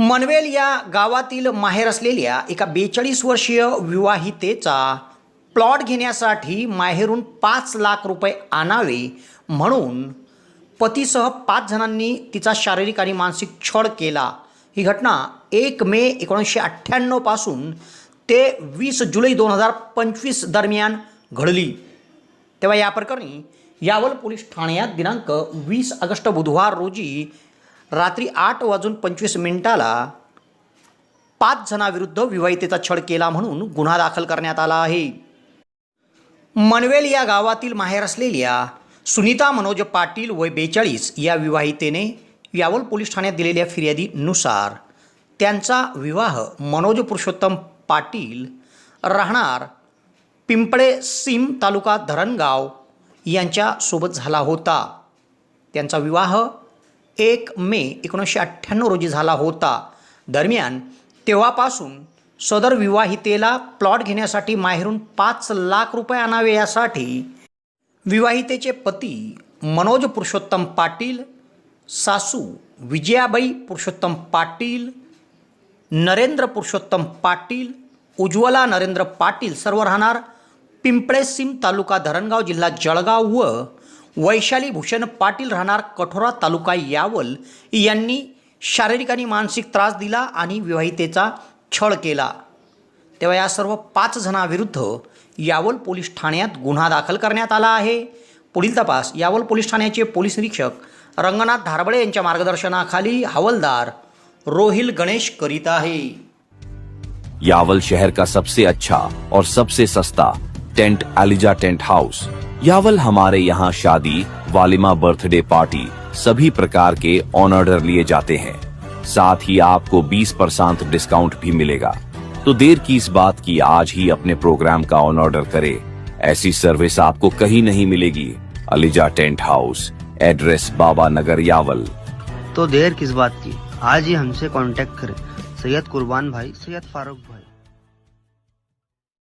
मनवेल या गावातील माहेर असलेल्या एका बेचाळीस वर्षीय विवाहितेचा प्लॉट घेण्यासाठी माहेरून पाच लाख रुपये आणावे म्हणून पतीसह पाच जणांनी तिचा शारीरिक आणि मानसिक छळ केला. ही घटना एक मे एकोणीसशे अठ्ठ्याण्णवपासून ते वीस जुलै दोन हजार पंचवीस दरम्यान घडली. तेव्हा या प्रकरणी यावल पोलीस ठाण्यात दिनांक वीस ऑगस्ट बुधवार रोजी रात्री आठ वाजून पंचवीस मिनिटाला पाच जणाविरुद्ध विवाहितेचा छळ केला म्हणून गुन्हा दाखल करण्यात आला आहे. मनवेल या गावातील माहेर असलेल्या सुनीता मनोज पाटील वय बेचाळीस या विवाहितेने यावल पोलीस ठाण्यात दिलेल्या फिर्यादीनुसार त्यांचा विवाह मनोज पुरुषोत्तम पाटील राहणार पिंपळे सिम तालुका धरणगाव यांच्यासोबत झाला होता. त्यांचा विवाह एक मे एकोणीसशे अठ्ठ्याण्णव रोजी झाला होता. दरम्यान तेव्हापासून सदर विवाहितेला प्लॉट घेण्यासाठी माहेरून पाच लाख रुपये आणावे यासाठी विवाहितेचे पती मनोज पुरुषोत्तम पाटील सासू विजयाबाई पुरुषोत्तम पाटील नरेंद्र पुरुषोत्तम पाटील उज्ज्वला नरेंद्र पाटील सर्व राहणार पिंपळेसिम तालुका धरणगाव जिल्हा जळगाव व वैशाली भूषण पाटील राहणार कठोरा तालुका यावल यांनी शारीरिक आणि मानसिक त्रास दिला आणि विवाहितेचा छळ केला. तेव्हा या सर्व पाच जणांविरुद्ध यावल पोलीस ठाण्यात गुन्हा दाखल करण्यात आला आहे. पुढील तपास यावल पोलीस ठाण्याचे पोलीस निरीक्षक रंगनाथ धारबळे यांच्या मार्गदर्शनाखाली हवलदार रोहिल गणेश करीत आहे. यावल शहर का सबसे अच्छा और सबसे सस्ता tent Eliza tent house. Yawal हमारे यहाँ शादी, वालिमा बर्थडे पार्टी, सभी प्रकार के ऑन ऑर्डर लिए जाते हैं। साथ ही आपको 20 परसेंट डिस्काउंट भी मिलेगा। तो देर की इस बात की आज ही अपने प्रोग्राम का ऑन ऑर्डर करें। ऐसी सर्विस आपको कहीं नहीं मिलेगी। ELISA tent house, address Baba Nagar Yawal. तो देर किस बात की? आज ही हमसे कांटेक्ट करें। सैयद कुर्बान भाई, सैयद फारूक भाई।